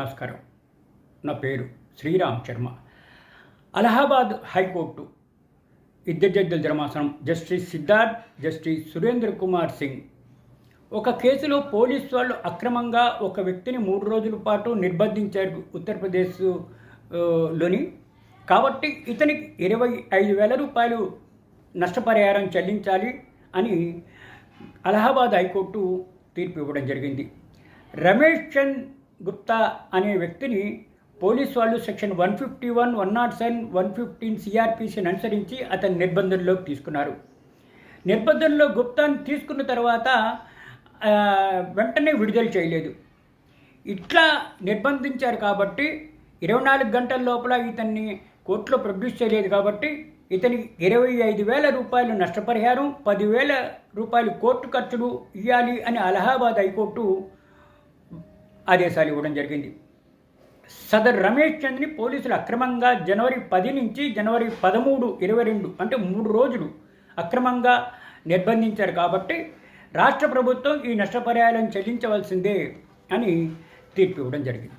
నమస్కారం. నా పేరు శ్రీరామ్ శర్మ. అలహాబాద్ హైకోర్టు ఇద్దరు జడ్జిల ధర్మాసనం జస్టిస్ సిద్ధార్థ్ జస్టిస్ సురేంద్ర కుమార్ సింగ్. ఒక కేసులో పోలీసు వాళ్ళు అక్రమంగా ఒక వ్యక్తిని మూడు రోజుల పాటు నిర్బంధించారు ఉత్తరప్రదేశ్లోని. కాబట్టి ఇతనికి ఇరవై ఐదు వేల రూపాయలు నష్టపరిహారం చెల్లించాలి అని అలహాబాద్ హైకోర్టు తీర్పు ఇవ్వడం జరిగింది. రమేష్ చంద్ గుప్తా అనే వ్యక్తిని పోలీస్ వాళ్ళు section one fifty one one nought seven one fifteen సిఆర్పిసిని అనుసరించి అతని నిర్బంధంలోకి తీసుకున్నారు. నిర్బంధంలో గుప్తాని తీసుకున్న తర్వాత వెంటనే విడుదల చేయలేదు. ఇట్లా నిర్బంధించారు కాబట్టి ఇరవై నాలుగు గంటల లోపల ఇతన్ని కోర్టులో ప్రొడ్యూస్ చేయలేదు కాబట్టి ఇతనికి ఇరవై ఐదు వేల రూపాయలు నష్టపరిహారం పదివేల రూపాయలు కోర్టు ఖర్చులు ఇవ్వాలి అని అలహాబాద్ హైకోర్టు ఆదేశాలు ఇవ్వడం జరిగింది. సదర్ రమేష్ చంద్ని పోలీసులు అక్రమంగా జనవరి పది నుంచి జనవరి పదమూడు ఇరవై రెండు అంటే మూడు రోజులు అక్రమంగా నిర్బంధించారు కాబట్టి రాష్ట్ర ప్రభుత్వం ఈ నష్టపరిహారం చెల్లించవలసిందే అని తీర్పు ఇవ్వడం జరిగింది.